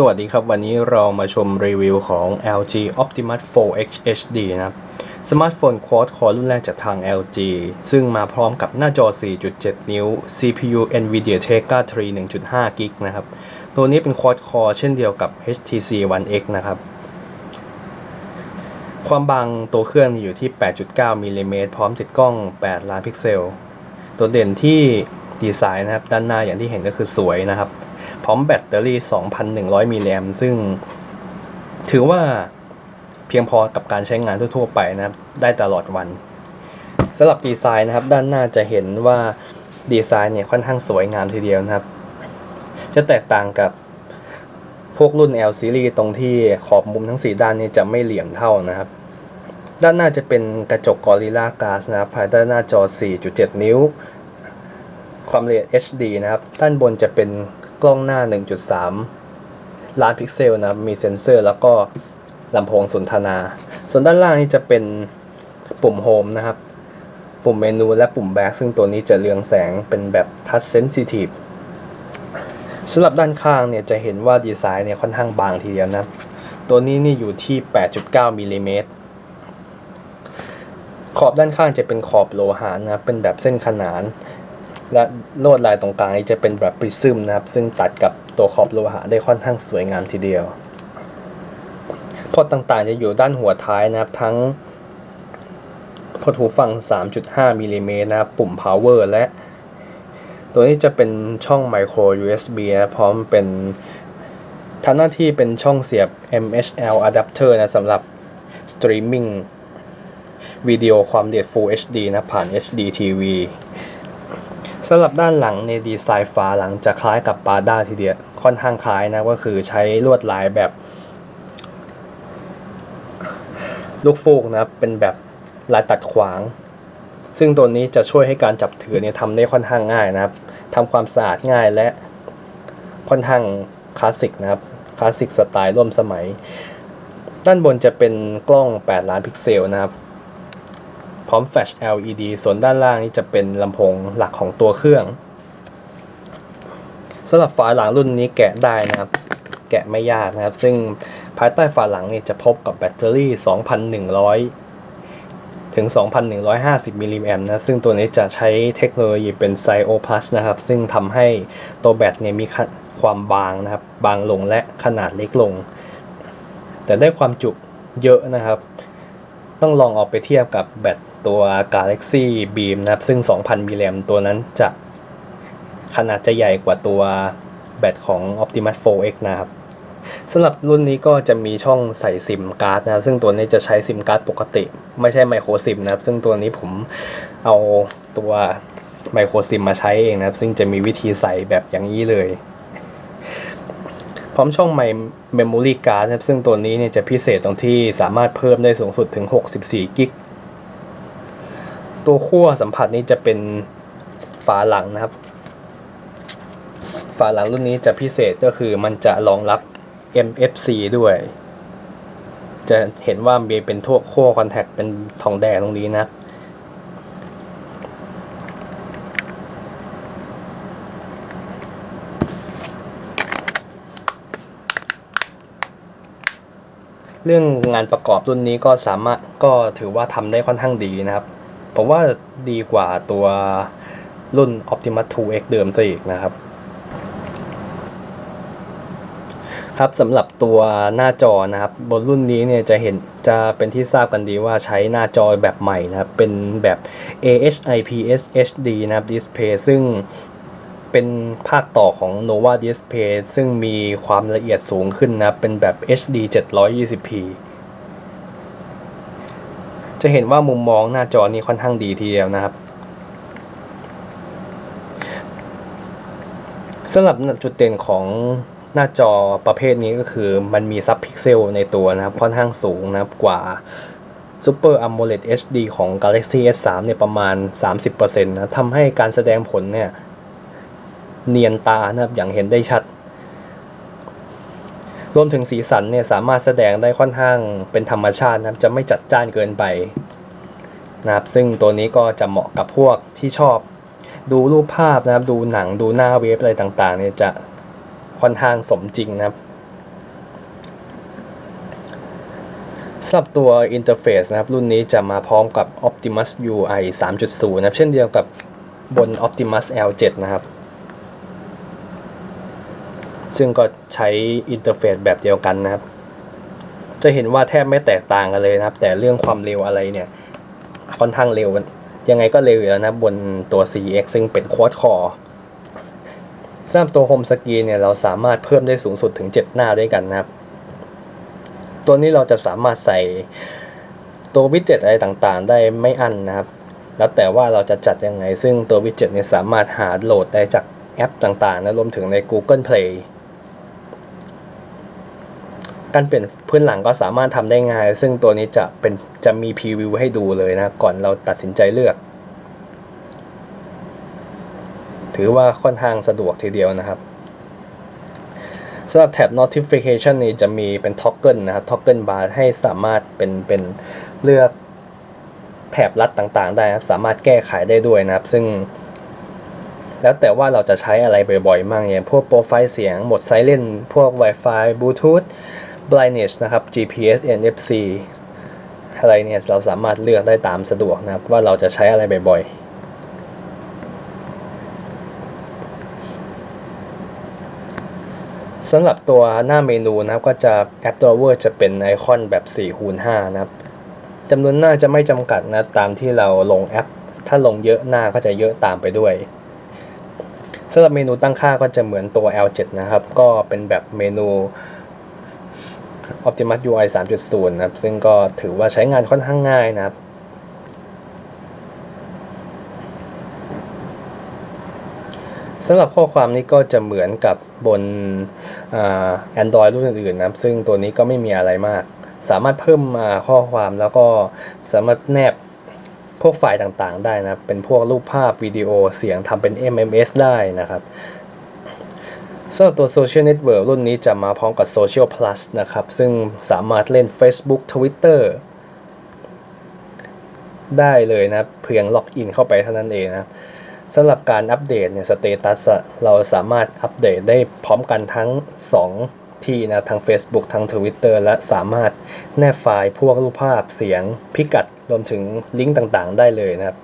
สวัสดีครับ วันนี้เรามาชมรีวิวของ LG Optimus 4X HD นะครับสมาร์ทโฟน Quad Core รุ่นแรกจากทาง LG ซึ่งมาพร้อมกับหน้าจอ 4.7 นิ้ว CPU NVIDIA Tegra 3 1.5 g b นะครับ ตัวนี้เป็น Quad Core เช่นเดียวกับ HTC One X นะครับ ความบางตัวเครื่องอยู่ที่ 8.9 มิลลิเมตรพร้อมติดกล้อง 8 ล้านพิกเซล ตัวเด่นที่ดีไซน์นะครับ ด้านหน้าอย่างที่เห็นก็คือสวยนะครับ พร้อมแบตเตอรี่ 2,100 มิลลิแอมซึ่งถือว่าเพียงพอกับการใช้งานทั่ว ๆ ไปนะครับ ได้ตลอดวันสำหรับดีไซน์นะครับ ด้านหน้าจะเห็นว่าดีไซน์เนี่ยค่อนข้างสวยงามทีเดียวนะครับ จะแตกต่างกับพวกรุ่น L series ตรงที่ขอบมุมทั้ง 4 ด้านนี้จะไม่เหลี่ยมเท่านะครับ ด้านหน้าจะเป็นกระจก Gorilla Glass นะครับ ภายใต้หน้าจอ 4.7 นิ้ว ความละเอียด HD นะครับ ด้านบนจะเป็น กล้องหน้า 1.3 ล้านพิกเซลนะครับ มีเซ็นเซอร์แล้วก็ลำโพงสนทนา ส่วนด้านล่างนี่จะเป็นปุ่มโฮมนะครับ ปุ่มเมนูและปุ่มแบ็กซึ่งตัวนี้จะเรืองแสงเป็นแบบทัชเซนซิทีฟสำหรับด้านข้างเนี่ยจะเห็นว่าดีไซน์เนี่ยค่อนข้างบางทีเดียวนะ ตัวนี้นี่อยู่ที่ 8.9มิลลิเมตรขอบด้านข้างจะเป็นขอบโลหะนะครับเป็นแบบเส้นขนาน และลวดลายตรงกลางจะเป็นแบบปริซึมนะครับ ซึ่งตัดกับตัวขอบโลหะได้ค่อนข้างสวยงามทีเดียวพอตต่างๆ จะอยู่ด้านหัวท้ายนะครับทั้งพอร์ตหูฟัง 3.5มิลลิเมตรนะครับปุ่ม power และ ตัวนี้จะเป็นช่อง micro USB นะพร้อมเป็นทำหน้าที่เป็นช่องเสียบ MHL adapter นะสำหรับ streaming วิดีโอความละเอียด Full HD นะผ่าน HD TV สำหรับด้านหลังในดีไซน์ฝาหลังจะคล้ายกับปาด้าทีเดียวค่อนข้างคล้ายนะก็คือใช้ลวดลายแบบ ลูกฟูกนะเป็นแบบลายตัดขวาง ซึ่งตัวนี้จะช่วยให้การจับถือเนี่ยทำได้ค่อนข้างง่ายนะครับทำความสะอาดง่ายและค่อนข้างคลาสสิกนะครับคลาสสิกสไตล์ร่วมสมัย ด้านบนจะเป็นกล้อง 8 ล้านพิกเซลนะครับ พร้อมแฟลช LED ส่วนด้านล่างนี่จะเป็นลำโพงหลักของตัวเครื่องสำหรับฝาหลังรุ่นนี้แกะได้นะครับ แกะไม่ยากนะครับ ซึ่งภายใต้ฝาหลังนี่จะพบกับแบตเตอรี่ 2,100 ถึง 2,150 มิลลิแอมนะครับซึ่งตัวนี้จะใช้เทคโนโลยีเป็น SiO Plus นะครับ ซึ่งทำให้ตัวแบตเนี่ยมีความบางนะครับ บางลงและขนาดเล็กลง แต่ได้ความจุเยอะนะครับ ต้องลองเอาไปเทียบกับแบต ตัว Galaxy Beam นะครับ ซึ่ง 2,000มิลลิแอมตัวนั้นจะขนาดจะใหญ่กว่าตัวแบตของ Optimus 4X นะครับสำหรับรุ่นนี้ก็จะมีช่องใส่ซิมการ์ดนะครับ ซึ่งตัวนี้จะใช้ซิมการ์ดปกติ ไม่ใช่ไมโครซิมนะครับ ซึ่งตัวนี้ผมเอาตัวไมโครซิมมาใช้เองนะครับ ซึ่งจะมีวิธีใส่แบบอย่างนี้เลย พร้อมช่องไมเมมโมรี่การ์ดนะครับ ซึ่งตัวนี้เนี่ยจะพิเศษตรงที่สามารถเพิ่มได้สูงสุดถึง 64กิก ตัวขั้วสัมผัสนี้จะเป็นฝาหลังนะครับ ฝาหลังรุ่นนี้จะพิเศษก็คือมันจะรองรับ MFC ด้วย จะเห็นว่ามีเป็นทั่วขั้วคอนแทคเป็นทองแดงตรงนี้นะ เรื่องงานประกอบรุ่นนี้ก็สามารถก็ถือว่าทำได้ค่อนข้างดีนะครับ ผมว่าดีกว่าตัวรุ่น Optimus 2X เดิมซะอีกนะครับ ครับสำหรับตัวหน้าจอนะครับ บนรุ่นนี้เนี่ยจะเห็นจะเป็นที่ทราบกันดีว่าใช้หน้าจอแบบใหม่นะครับ เป็นแบบ AHIPS HD นะครับ Display ซึ่งเป็นภาคต่อของ Nova Display ซึ่งมีความละเอียดสูงขึ้นนะเป็นแบบ HD 720p จะเห็นว่ามุมมองหน้าจอนี้ค่อนข้างดีทีเดียวนะครับสำหรับจุดเด่นของหน้าจอประเภทนี้ก็คือมันมีซับพิกเซลในตัวนะครับ ค่อนข้างสูงนะครับกว่า Super AMOLED HD ของ Galaxy S3 เนี่ยประมาณ 30%นะทำให้การแสดงผลเนี่ย เนียนตานะครับอย่างเห็นได้ชัด รวมถึงสีสันเนี่ยสามารถแสดงได้ค่อนข้างเป็นธรรมชาตินะครับจะไม่จัดจ้านเกินไปนะครับซึ่งตัวนี้ก็จะเหมาะกับพวกที่ชอบ ดูรูปภาพนะครับ ดูหนังดูหน้าเว็บอะไรต่างๆเนี่ยจะค่อนข้างสมจริงนะครับสำหรับตัวอินเทอร์เฟซนะครับ รุ่นนี้จะมาพร้อมกับ Optimus UI 3.0 นะครับ เช่นเดียวกับบน Optimus L7 นะครับ ซึ่งก็ใช้อินเทอร์เฟซแบบเดียวกันนะครับ จะเห็นว่าแทบไม่แตกต่างกันเลยนะครับ แต่เรื่องความเร็วอะไรเนี่ย ค่อนข้างเร็วยังไงก็เร็วอยู่แล้วนะบนตัว CX ซึ่งเป็นควอดคอร์สำหรับตัวโฮมสกรีนเนี่ยเราสามารถเพิ่มได้สูงสุดถึง 7 หน้าด้วยกันนะครับ ตัวนี้เราจะสามารถใส่ตัววิดเจ็ตอะไรต่างๆ ได้ไม่อั้นนะครับ แล้วแต่ว่าเราจะจัดยังไง ซึ่งตัววิดเจ็ตเนี่ยสามารถหาโหลดได้จากแอปต่างๆนะรวมถึงใน Google Play การเปลี่ยนพื้นหลังก็สามารถทำได้ง่าย ซึ่งตัวนี้จะเป็นจะมีพรีวิวให้ดูเลยนะ ก่อนเราตัดสินใจเลือก ถือว่าค่อนข้างสะดวกทีเดียวนะครับสำหรับแท็บ notification นี้จะมีเป็น toggle นะครับ toggle bar ให้สามารถเป็นเป็นเลือกแถบลัดต่างๆ ได้ครับ สามารถแก้ไขได้ด้วยนะครับ ซึ่ง แล้วแต่ว่าเราจะใช้อะไรบ่อยๆมากอย่างพวกโปรไฟล์เสียง หมดไซเลนพวก Wi-Fi Bluetooth blindness นะครับ GPS NFC อะไรเนี่ยเราสามารถเลือกได้ตามสะดวกนะครับ ว่าเราจะใช้อะไรบ่อยๆสำหรับตัวหน้าเมนูนะครับก็จะแอป Drawer จะเป็นไอคอนแบบ4คูณ5นะครับจำนวนหน้าจะไม่จำกัดนะตามที่เราลงแอป ถ้าลงเยอะหน้าก็จะเยอะตามไปด้วยสำหรับเมนูตั้งค่าก็จะเหมือนตัว L7 นะครับ ก็เป็นแบบเมนู Optimus UI 3.0 นะครับ ซึ่งก็ถือว่าใช้งานค่อนข้างง่ายนะครับสำหรับข้อความนี้ก็จะเหมือนกับบนอ่า Android รุ่นอื่นๆนะครับ ซึ่งตัวนี้ก็ไม่มีอะไรมาก สามารถเพิ่มมาข้อความแล้วก็สามารถแนบพวกไฟล์ต่างๆ ได้นะครับ เป็นพวกรูปภาพวิดีโอเสียงทำเป็น MMS ได้นะครับ สำหรับตัว Social Network รุ่นนี้จะมาพร้อมกับ Social Plus นะครับ ซึ่งสามารถเล่น Facebook Twitter ได้เลยนะเพียงล็อกอินเข้าไปเท่านั้นเองนะสำหรับการอัปเดตเนี่ยสเตตัสเราสามารถอัปเดตได้พร้อมกันทั้ง 2 ที่นะทั้ง Facebook ทั้ง Twitter และสามารถแนบไฟล์พวกรูปภาพเสียงพิกัดรวมถึงลิงก์ต่างๆ ได้เลยนะครับ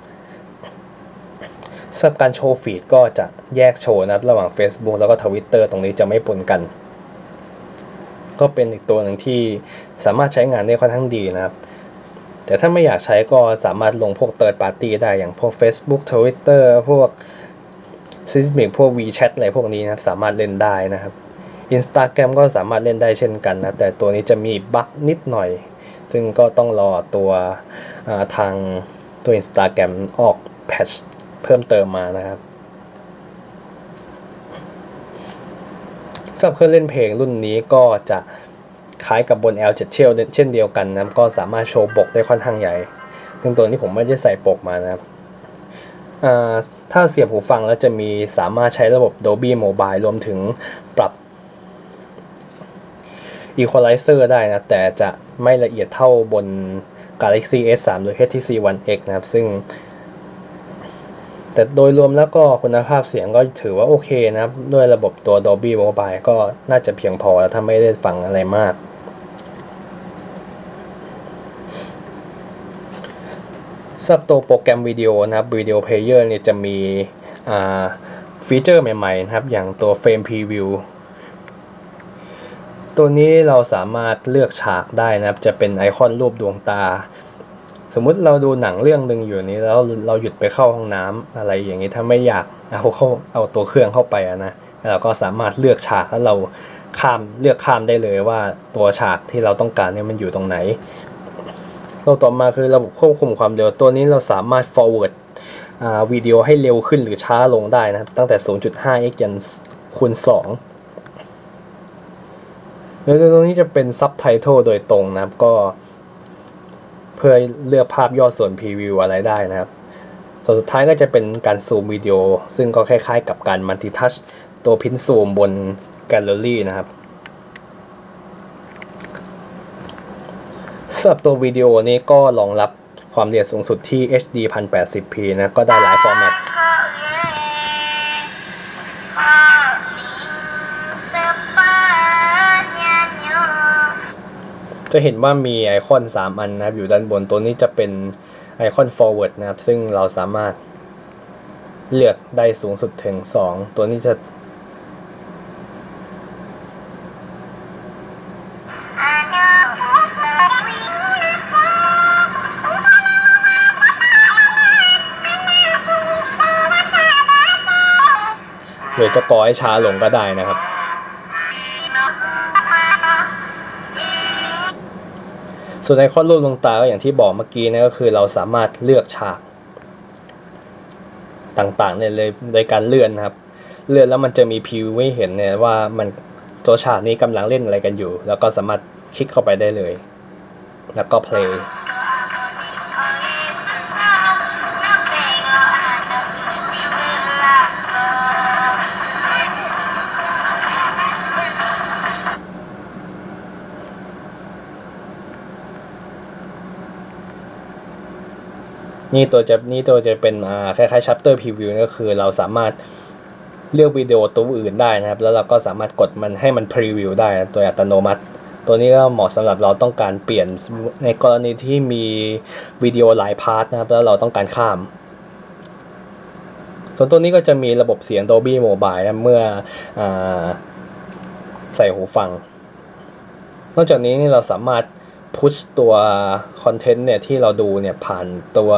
สำหรับการโชว์ฟีดก็จะแยกโชว์นะครับระหว่าง Facebook แล้วก็ Twitter ตรงนี้จะไม่ปนกัน ก็เป็นอีกตัวหนึ่งที่สามารถใช้งานได้ค่อนข้างดีนะครับ แต่ถ้าไม่อยากใช้ก็สามารถลงพวก Third Party ได้อย่างพวก Facebook Twitter พวก s i m i c พวก WeChat อะไรพวกนี้นะครับสามารถเล่นได้นะครับ Instagram ก็สามารถเล่นได้เช่นกันนะแต่ตัวนี้จะมีบั๊กนิดหน่อย ซึ่งก็ต้องรอตัวทางตัว Instagram ออกแพทช เพิ่มเติมมานะครับสำหรับเครื่องเล่นเพลงรุ่นนี้ก็จะคล้ายกับบน L7 เช่นเช่นเดียวกันนะก็สามารถโชว์ปกได้ค่อนข้างใหญ่ซึ่งตัวนี้ผมไม่ได้ใส่ปกมานะครับถ้าเสียบหูฟังแล้วจะมีสามารถใช้ระบบ Dolby Mobile รวมถึงปรับ Equalizer ได้นะ แต่จะไม่ละเอียดเท่าบน Galaxy S3 หรือ HTC One X นะครับ ซึ่ง แต่โดยรวมแล้วก็คุณภาพเสียงก็ถือว่าโอเคนะครับ ด้วยระบบตัว Dolby Mobile ก็น่าจะเพียงพอแล้วถ้าไม่ได้ฟังอะไรมาก สับตัวโปรแกรมวิดีโอนะครับวิดีโอเพลเยอร์เนี่ยจะมีฟีเจอร์ใหม่ๆนะครับ อย่างตัว Frame Preview ตัวนี้เราสามารถเลือกฉากได้นะครับ จะเป็นไอคอนรูปดวงตา สมมุติเราดูหนังเรื่องหนึ่งอยู่นี้แล้วเราหยุดไปเข้าห้องน้ำอะไรอย่างนี้ถ้าไม่อยากเอาเข้าเอาตัวเครื่องเข้าไปนะเราก็สามารถเลือกฉากแล้วเราข้ามเลือกข้ามได้เลยว่าตัวฉากที่เราต้องการเนี่ยมันอยู่ตรงไหนตัวต่อมาคือระบบควบคุมความเร็วตัวนี้เราสามารถ forward วิดีโอให้เร็วขึ้นหรือช้าลงได้นะครับ ตั้งแต่ 0.5x ยันคูณ2แล้วตรงนี้จะเป็นซับไตเติลโดยตรงนะครับก็ พื่อเลือกภาพย่อส่วนพรีวิวอะไรได้นะครับ ส่วนสุดท้ายก็จะเป็นการซูมวิดีโอ ซึ่งก็คล้ายๆ กับการมัลติทัชตัวพินซูมบนแกลเลอรี่นะครับสำหรับตัววิดีโอนี้ก็รองรับความละเอียดสูงสุดที่ HD 1080p นะ ก็ได้หลายฟอร์แมต จะเห็นว่ามีไอคอน 3 อันนะครับ อยู่ด้านบนตัวนี้จะเป็นไอคอน forward นะครับ ซึ่งเราสามารถเลือกได้สูงสุดถึง 2 ตัวนี้จะหรือจะก่อให้ช้าลงก็ได้นะครับ ส่วนไอคอนรูปดวงตาก็อย่างที่บอกเมื่อกี้นะก็คือเราสามารถเลือกฉากต่างๆเนี่ยเลยโดยการเลื่อนนะครับ เลื่อนแล้วมันจะมีพิวให้เห็นเนี่ยว่ามันตัวฉากนี้กำลังเล่นอะไรกันอยู่ แล้วก็สามารถคลิกเข้าไปได้เลย แล้วก็เพลย์ นี่ตัวจะนี่ตัวจะเป็นอ่าคล้ายๆ chapter preview ก็คือเราสามารถเลือกวิดีโอตัวอื่นได้นะครับ แล้วเราก็สามารถกดมันให้มันพรีวิวได้โดยอัตโนมัติ ตัวนี้ก็เหมาะสำหรับเราต้องการเปลี่ยนในกรณีที่มีวิดีโอหลายพาร์ทนะครับ แล้วเราต้องการข้ามส่วนตัวนี้ก็จะมีระบบเสียง Dolby Mobile นะเมื่ออใส่หูฟัง นอกจากนี้เราสามารถ พุชตัวคอนเทนต์เนี่ยที่เราดูเนี่ยผ่านตัว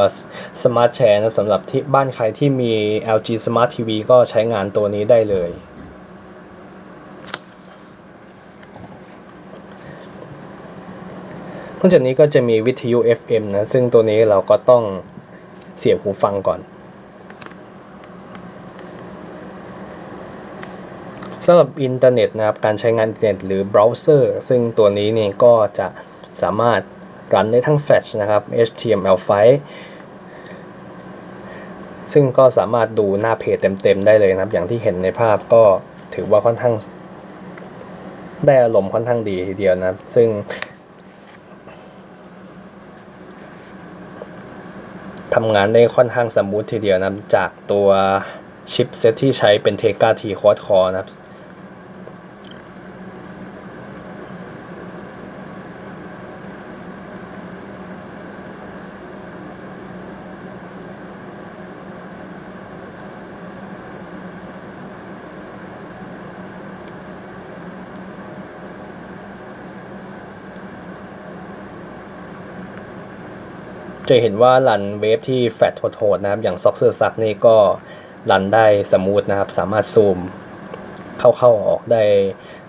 Smart Share นะสำหรับที่บ้านใครที่มี LG Smart TV ก็ใช้งานตัวนี้ได้เลย นอกจากนี้ก็จะมีวิทยุ FM นะ ซึ่งตัวนี้เราก็ต้องเสียบหูฟังก่อนสำหรับอินเทอร์เน็ตนะครับ การใช้งานอินเทอร์เน็ตหรือเบราว์เซอร์ ซึ่งตัวนี้เนี่ยก็จะ สามารถรันได้ทั้ง Flash นะครับ HTML5 ซึ่งก็สามารถดูหน้าเพจเต็มๆได้เลยนะครับ อย่างที่เห็นในภาพก็ถือว่าค่อนข้างได้อารมณ์ค่อนข้างดีทีเดียวนะครับ ซึ่ง ทำงานได้ค่อนข้างสมูททีเดียวนะครับ จากตัวชิปเซตที่ใช้เป็น Tegra T Quad Core นะครับ จะเห็นว่ารันเวฟที่แฟตโหดๆนะครับ อย่างซ็อกเซอร์ซักนี่ก็รันได้สมูทนะครับ สามารถซูมเข้าๆออกได้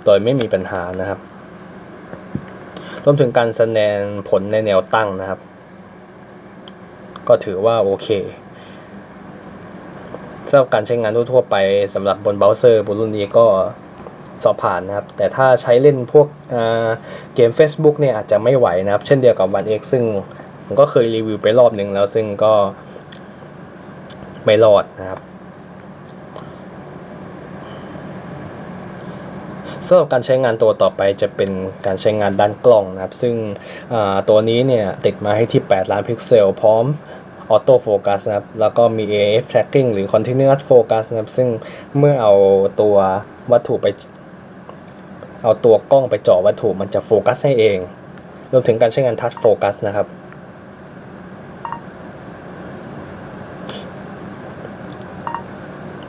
โดยไม่มีปัญหานะครับรวมถึงการแสดงผลในแนวตั้งนะครับ ก็ถือว่าโอเคสำหรับการใช้งานทั่วไปสำหรับบนเบราว์เซอร์บนรุ่นนี้ก็สอบผ่านนะครับ แต่ถ้าใช้เล่นพวกเกม Facebook เนี่ยอาจจะไม่ไหวนะครับ เช่นเดียวกับ One X ซึ่ง ผมก็เคยรีวิวไปรอบหนึ่งแล้วซึ่งก็ไม่รอดนะครับสำหรับการใช้งานตัวต่อไปจะเป็นการใช้งานด้านกล้องนะครับ ซึ่งตัวนี้เนี่ยติดมาให้ที่ 8 ล้านพิกเซล พร้อมออโต้โฟกัสนะครับ แล้วก็มี AF tracking หรือ continuous focus นะครับ ซึ่งเมื่อเอาตัววัตถุไป เอาตัวกล้องไปจาะวัตถุมันจะโฟกัสให้เอง รวมถึงการใช้งานทัชโฟกัสนะครับ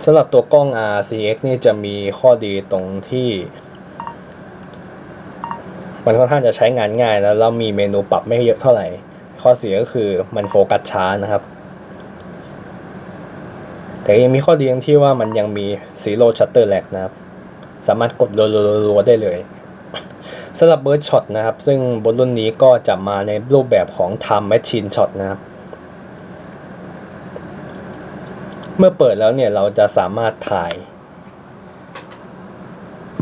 สำหรับตัวกล้อง RCX นี่จะมีข้อดีตรงที่ มันค่อนข้างจะใช้งานง่ายแล้วเรามีเมนูปรับไม่เยอะเท่าไหร่ ข้อเสียก็คือมันโฟกัสช้านะครับ แต่ยังมีข้อดีอย่างที่ว่ามันยังมี Zero Shutter Lag นะครับ สามารถกดรัวๆได้เลยสำหรับ Bird Shot นะครับ ซึ่งบนรุ่นนี้ก็จะมาในรูปแบบของ Time Machine Shot นะครับ เมื่อเปิดแล้วเนี่ยเราจะสามารถถ่าย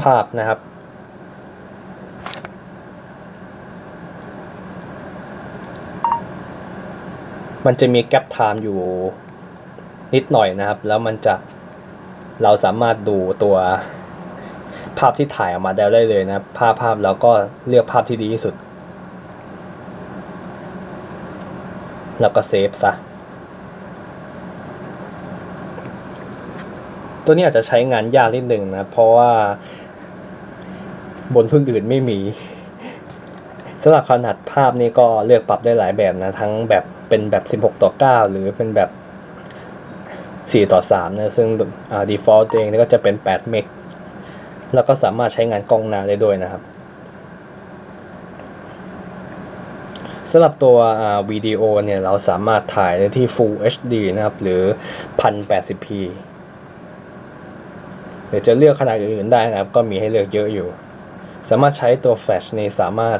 ภาพนะครับ มันจะมีแกลบไทม์อยู่นิดหน่อยนะครับ แล้วมันจะเราสามารถดูตัวภาพที่ถ่ายออกมาได้เลยนะภาพภาพแล้วก็เลือกภาพที่ดีที่สุด แล้วก็เซฟซะ ตัวนี้อาจจะใช้งานยากนิดหนึ่งนะ เพราะว่าบนรุ่นอื่นไม่มีสำหรับขนาดภาพนี่ก็เลือกปรับได้หลายแบบนะ ทั้งแบบเป็นแบบ 16 ต่อ 9 หรือเป็นแบบ 4 ต่อ 3 นะ ซึ่งอ่า default เองก็จะเป็น 8 เมกแล้วก็สามารถใช้งานกล้องหน้าได้ด้วยนะครับสำหรับตัววิดีโอเนี่ย เราสามารถถ่ายได้ที่ Full HD นะครับ หรือ 1080p หรือจะเลือกขนาดอื่นๆได้นะครับ ก็มีให้เลือกเยอะอยู่ สามารถใช้ตัวแฟลชในสามารถ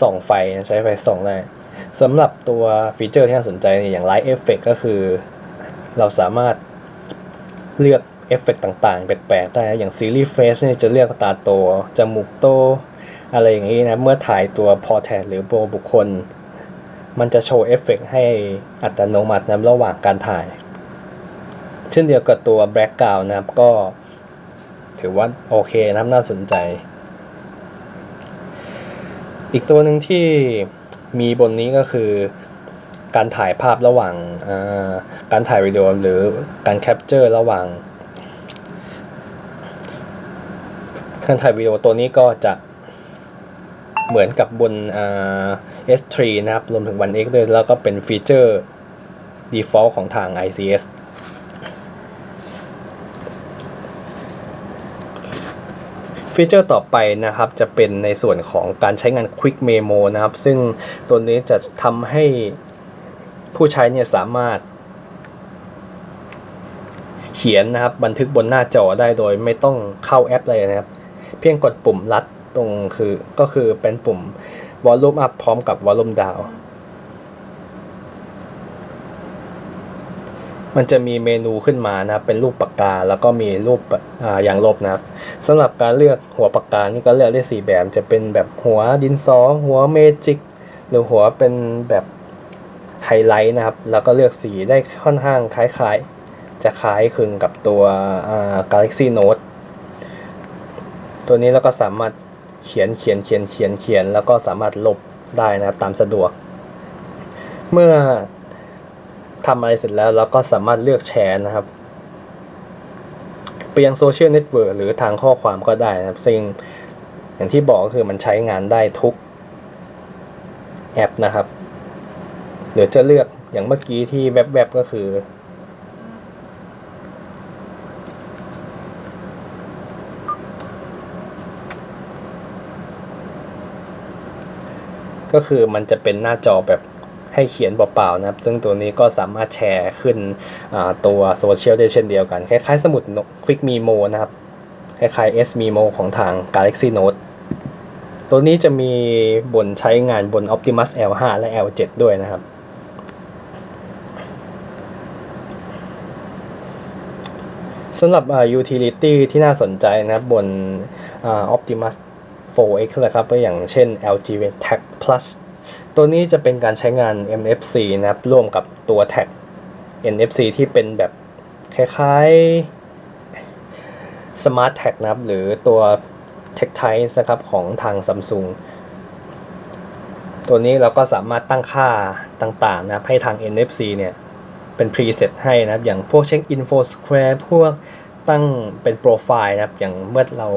ส่องไฟใช้ไฟส่องได้สำหรับตัวฟีเจอร์ที่น่าสนใจนี่อย่าง Light Effect ก็คือ เราสามารถเลือกเอฟเฟกต่างๆ แปลกๆได้นะอย่างซีรีส์เฟสเนี่ยจะเลือกตาโต จมูกโต อะไรอย่างนี้นะ เมื่อถ่ายตัวพอ r t ท a i t หรือโบบุคคล มันจะโชว์เอฟเฟกให้อัตโนมัตินะระหว่างการถ่าย เช่นเดียวกับตัวแบ็กกราวน์นะครับ ก็ถือว่าโอเคนะครับน่าสนใจ อีกตัวหนึ่งที่มีบนนี้ก็คือการถ่ายภาพระหว่างการถ่ายวิดีโอหรือการแคปเจอร์ระหว่างการถ่ายวิดีโอตัวนี้ก็จะเหมือนกับบน S3 นะครับ รวมถึง One X ด้วย แล้วก็เป็นฟีเจอร์ default ของทาง ICS ฟีเจอร์ต่อไปนะครับจะเป็นในส่วนของการใช้งาน Quick Memo นะครับ ซึ่งตัวนี้จะทำให้ผู้ใช้เนี่ยสามารถ เขียนนะครับบันทึกบนหน้าจอได้โดยไม่ต้องเข้าแอปเลยนะครับ เพียงกดปุ่มลัดตรงคือก็คือเป็นปุ่ม Volume Up พร้อมกับ Volume Down มันจะมีเมนูขึ้นมานะครับเป็นรูปปากกาแล้วก็มีรูปอ่าอย่างลบนะครับสำหรับการเลือกหัวปากกานี่ก็เลือกได้สี่แบบจะเป็นแบบหัวดินสอหัวเมจิกหรือหัวเป็นแบบไฮไลท์นะครับ แล้วก็เลือกสีได้ค่อนข้างคล้ายๆ จะคล้ายคลึงกับตัวอ่า Galaxy Note ตัวนี้เราก็สามารถเขียนเขียนเขียนเขียนเขียนแล้วก็สามารถลบได้นะครับตามสะดวก เมื่อ ทำอะไรเสร็จแล้วเราก็สามารถเลือกแชร์นะครับไปยังโซเชียลเน็ตเวิร์กหรือทางข้อความก็ได้นะครับ ซึ่งอย่างที่บอกก็คือมันใช้งานได้ทุกแอปนะครับหรือจะเลือกอย่างเมื่อกี้ที่แวบๆก็คือ ก็คือมันจะเป็นหน้าจอแบบ ให้เขียนเปล่าๆนะครับ ซึ่งตัวนี้ก็สามารถแชร์ขึ้นตัวโซเชียลได้เช่นเดียวกัน คล้ายๆ สมุด Quick Memo นะครับ คล้ายๆ S Memo ของทาง Galaxy Note ตัวนี้จะมีบนใช้งานบน Optimus L5 และ L7 ด้วยนะครับสำหรับ utility ที่น่าสนใจนะครับบน Optimus 4X นะครับ ก็อย่างเช่น LG Tag Plus ตัวนี้จะเป็นการใช้งาน MFC นะครับ ร่วมกับตัวแท็ก NFC ที่เป็นแบบคล้ายๆ Smart Tag นะครับ หรือตัว Tech Type นะครับของทาง Samsung ตัวนี้เราก็สามารถตั้งค่าต่างๆ นะครับ ให้ทาง NFC เนี่ย เป็น preset ให้นะครับ อย่างพวกเช็ค info square พวกตั้งเป็นโปรไฟล์นะครับ อย่างเมื่อเรา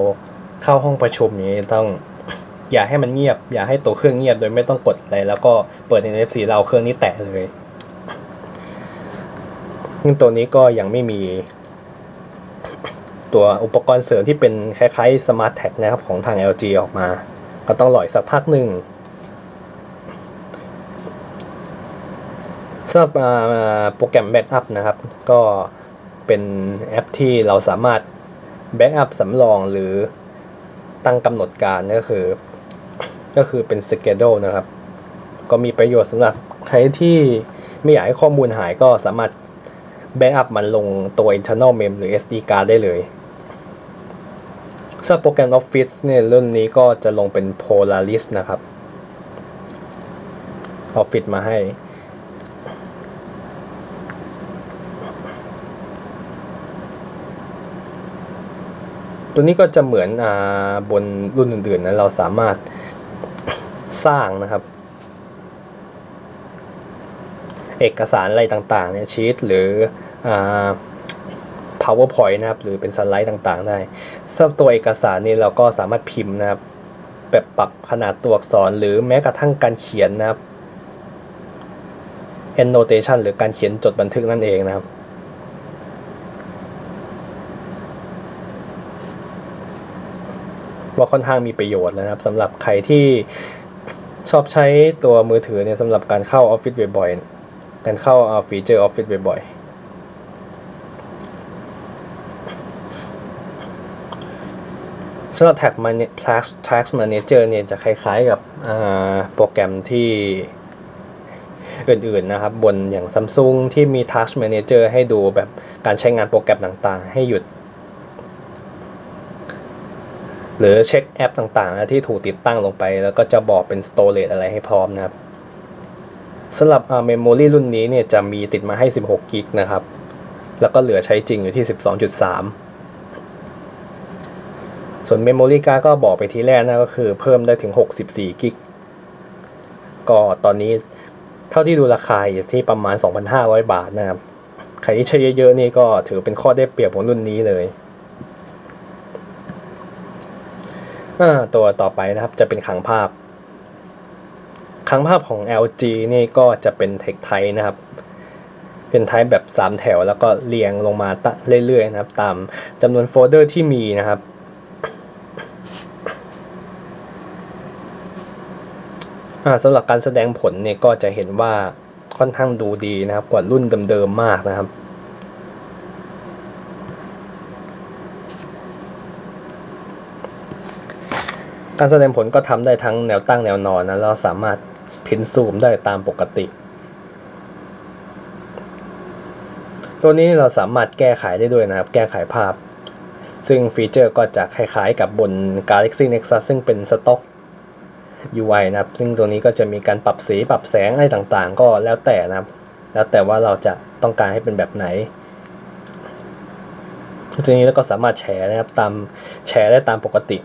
เข้าห้องประชุมนี้ต้อง อย่าให้มันเงียบ อย่าให้ตัวเครื่องเงียบโดยไม่ต้องกดอะไร แล้วก็เปิด NFC เราเครื่องนี้แตะเลยซึ่งตัวนี้ก็ยังไม่มี ตัวอุปกรณ์เสริมที่เป็นคล้ายๆ Smart Tag นะครับของทาง LG ออกมา ก็ต้องหล่อยสักพักหนึ่งสำหรับโปรแกรมแบ็กอัพนะครับ ก็เป็นแอปที่เราสามารถแบ็กอัพสำรองหรือตั้งกำหนดการก็คือ ก็คือเป็น schedule นะครับ ก็มีประโยชน์สำหรับใครที่ไม่อยากให้ข้อมูลหายก็สามารถแบ็กอัพมันลงตัว internal mem หรือ SD card ได้เลยสำหรับโปรแกรม Office เนี่ยรุ่นนี้ก็จะลงเป็น Polaris นะครับ Office มาให้ ตัวนี้ก็จะเหมือนอาบนรุ่นอื่นๆนะเราสามารถ สร้างนะครับ เอกสารอะไรต่างๆเนี่ยชีตหรืออ powerpoint นะครับ หรือเป็นสไลด์ต่างๆ ได้สำหรับตัวเอกสารนี้เราก็สามารถพิมพ์นะครับแบบปรับขนาดตัวอักษรหรือแม้กระทั่งการเขียนนะครับ annotation หรือการเขียนจดบันทึกนั่นเองนะครับว่าค่อนข้างมีประโยชน์นะครับสำหรับใครที่ ชอบใช้ตัวมือถือเนี่ยสำหรับการเข้าออฟฟิศบ่อยๆ การเข้าฟีเจอร์ออฟฟิศบ่อยๆสำหรับ Tag Mana- Tax Tax Manager เนี่ยจะคล้ายๆกับอ่าโปรแกรมที่อื่นๆนะครับ บนอย่าง Samsung ที่มี Task Manager ให้ดูแบบการใช้งานโปรแกรมต่างๆ ให้หยุด หรือเช็คแอปต่างๆนะที่ถูกติดตั้งลงไป แล้วก็จะบอกเป็น storage อะไรให้พร้อมนะครับสำหรับเมมโมรีรุ่นนี้เนี่ยจะมีติดมาให้ 16กิกนะครับ แล้วก็เหลือใช้จริงอยู่ที่ 12.3 ส่วนเมมโมรี่การ์ดก็บอกไปทีแรกนะก็คือเพิ่มได้ถึง 64กิกก็ตอนนี้เท่าที่ดูราคาอยู่ที่ประมาณ 2,500 บาทนะครับ ใครที่ใช้เยอะๆนี่ก็ถือเป็นข้อได้เปรียบของรุ่นนี้เลย อ่า ตัวต่อไปนะครับจะเป็นขังภาพขังภาพของ LG นี่ก็จะเป็นเทคไทนะครับ เป็นไทป์แบบ 3 แถวแล้วก็เรียงลงมาตเรื่อยๆนะครับ ตามจำนวนโฟลเดอร์ที่มีนะครับสำหรับการแสดงผลเนี่ยก็จะเห็นว่าค่อนข้างดูดีนะครับ กว่ารุ่นเดิมๆมากนะครับ การแสดงผลก็ทำได้ทั้งแนวตั้งแนวนอนนะแล้วสามารถพินซูมได้ตามปกติ ตัวนี้เราสามารถแก้ไขได้ด้วยนะครับ แก้ไขภาพ ซึ่งฟีเจอร์ก็จะคล้ายๆกับบน Galaxy Nexus ซึ่งเป็นสต็อก UI นะครับ ซึ่งตัวนี้ก็จะมีการปรับสีปรับแสงอะไรต่างๆ ก็แล้วแต่นะครับ แล้วแต่ว่าเราจะต้องการให้เป็นแบบไหนทีนี้เราก็สามารถแชร์นะครับตามแชร์ได้ตามปกติ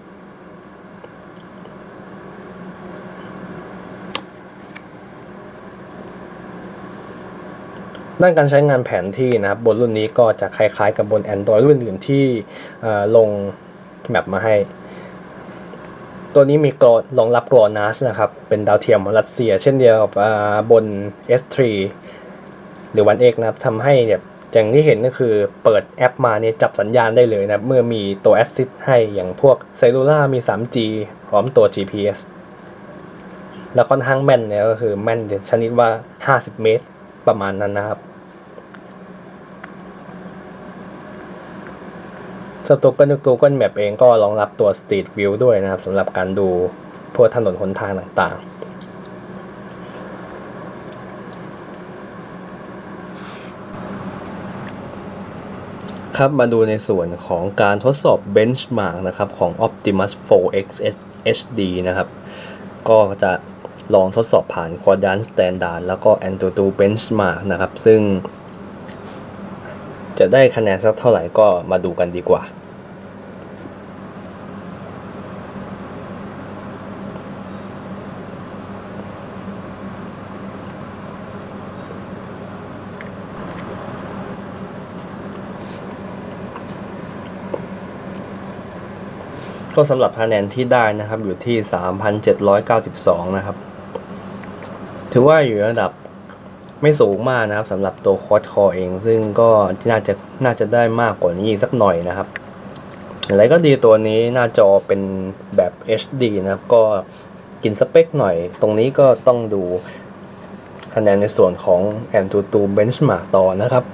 ด้านการใช้งานแผนที่นะครับบนรุ่นนี้ก็จะคล้ายๆกับบน Android รุ่นอื่นที่ลงแมปมาให้ ตัวนี้มีกรอรองรับกรอนัสนะครับ เป็นดาวเทียมของรัสเซีย เช่นเดียวกับบน S3 หรือ One X นะครับทำให้เนี่ยอย่างที่เห็นก็คือเปิดแอปมาเนี่ยจับสัญญาณได้เลยนะเมื่อมีตัว Assist ให้อย่างพวก Cellular มี 3G พร้อมตัว GPS แล้วค่อนข้างแม่นเนี่ยก็คือแม่นชนิดว่า 50 เมตรประมาณนั้นนะครับำหรับตัว Google Map เองก็รองรับตัว Street View ด้วยนะครับสำหรับการดูพวกถนนหนทางต่างๆ ครับมาดูในส่วนของการทดสอบ Benchmark นะครับของ Optimus 4X HD นะครับ ก็จะลองทดสอบผ่าน Quadrant Standard แล้วก็ AnTuTu Benchmark นะครับ ซึ่งจะได้คะแนนสักเท่าไหร่ก็มาดูกันดีกว่า ก็สำหรับคะแนนที่ได้นะครับอยู่ที่ 3,792 นะครับ ถือว่าอยู่ระดับไม่สูงมากนะครับสำหรับตัวคอร์ดคอเอง ซึ่งก็น่าจะน่าจะได้มากกว่านี้สักหน่อยนะครับอย่างไรก็ดีตัวนี้หน้าจอเป็นแบบ HD นะครับ ก็กินสเปคหน่อย ตรงนี้ก็ต้องดูคะแนนในส่วนของ AnTuTu Benchmark ต่อนะครับ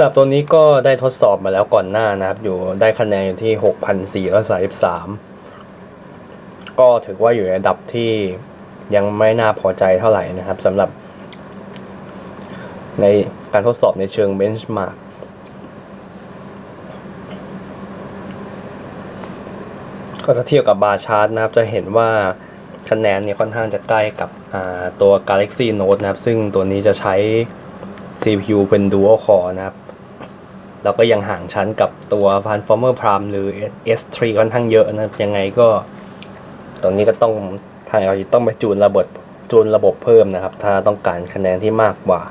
สำหรับตัวนี้ก็ได้ทดสอบมาแล้วก่อนหน้านะครับ อยู่ได้คะแนนอยู่ที่ 6,433 ก็ถือว่าอยู่ในระดับที่ยังไม่น่าพอใจเท่าไหร่นะครับสำหรับในการทดสอบในเชิงเบนช์มาร์กก็ถ้าเทียบกับบาร์ชาร์ตนะครับ จะเห็นว่าคะแนนเนี่ยค่อนข้างจะใกล้กับตัว Galaxy Note นะครับ ซึ่งตัวนี้จะใช้ CPU เป็น Dual Core นะครับ แล้วก็ยังห่างชั้นกับตัว Transformer Prime หรือ S3 ค่อนข้างเยอะนะยังไงก็ตรงนี้ก็ต้องทางเราต้องไปจูนระบบจูนระบบเพิ่มนะครับ ถ้าต้องการคะแนนที่มากกว่าก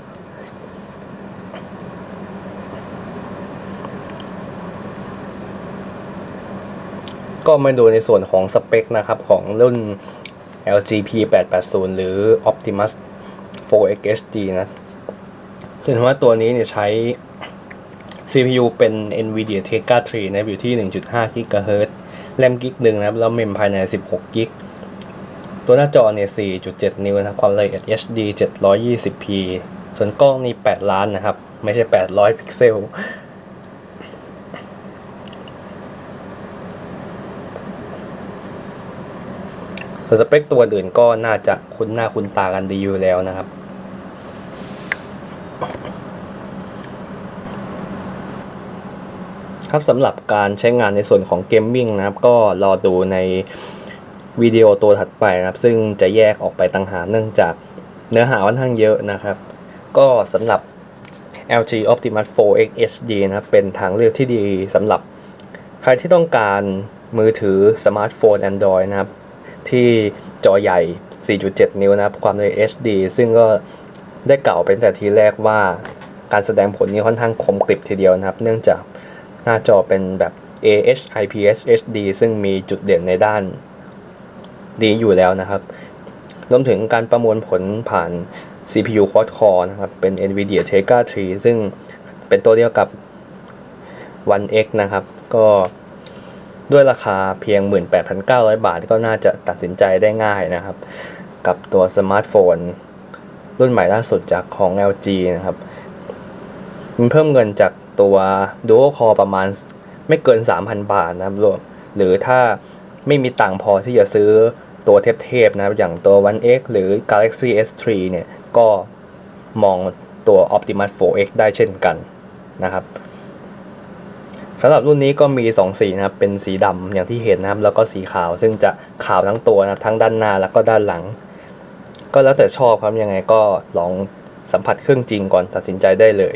ก็มาดูในส่วนของสเปคนะครับของรุ่น LG P880 หรือ Optimus 4X HD นะถึงว่าตัวนี้เนี่ยใช้ CPU เป็น NVIDIA Tegra 3 นะครับ อยู่ที่ 1.5 GHz แรมกิกหนึ่งนะครับ แล้วเมมภายใน 16กิกตัวหน้าจอเนี่ย 4.7 นิ้วนะครับ ความละเอียด HD 720p ส่วนกล้องนี่ 8 ล้านนะครับ ไม่ใช่ 800 พิกเซล ส่วนสเปคตัวอื่นก็น่าจะคุ้นหน้าคุ้นตากันดีอยู่แล้วนะครับ ครับสำหรับการใช้งานในส่วนของเกมมิ่งนะครับ ก็รอดูในวิดีโอตัวถัดไปนะครับ ซึ่งจะแยกออกไปต่างหากเนื่องจากเนื้อหาค่อนข้างเยอะนะครับ ก็สำหรับ LG Optimus 4X HD นะครับ เป็นทางเลือกที่ดีสำหรับใครที่ต้องการมือถือสมาร์ทโฟน Android นะครับ ที่จอใหญ่ 4.7 นิ้วนะครับ ความละเอียด HD ซึ่งก็ได้กล่าวไปตั้งแต่ทีแรกว่าการแสดงผลนี้ค่อนข้างคมกริบทีเดียวนะครับ เนื่องจาก น้าจอเป็นแบบ AH IPS HD ซึ่งมีจุดเด่นในด้านนี้อยู่แล้วนะครับ รวมถึงการประมวลผลผ่าน CPU Quad Core นะครับ เป็น NVIDIA Tegra 3 ซึ่งเป็นตัวเดียวกับ One X นะครับ ก็ด้วยราคาเพียง 18,900 บาทก็น่าจะตัดสินใจได้ง่ายนะครับ กับตัวสมาร์ทโฟน รุ่นใหม่ล่าสุดจากของ LG นะครับ มันเพิ่มเงินจาก ตัว Dual Core ประมาณไม่เกิน 3,000 บาทนะครับรวมหรือถ้าไม่มีตังพอที่จะซื้อตัวเทพๆนะครับ อย่างตัว One X หรือ Galaxy S3 เนี่ย ก็มองตัว Optimus 4X ได้เช่นกันนะครับสำหรับรุ่นนี้ก็มี 2 สีนะครับ เป็นสีดำอย่างที่เห็นนะครับ แล้วก็สีขาว ซึ่งจะขาวทั้งตัวนะครับ ทั้งด้านหน้าแล้วก็ด้านหลัง ก็แล้วแต่ชอบครับ ยังไงก็ลองสัมผัสเครื่องจริงก่อนตัดสินใจได้เลย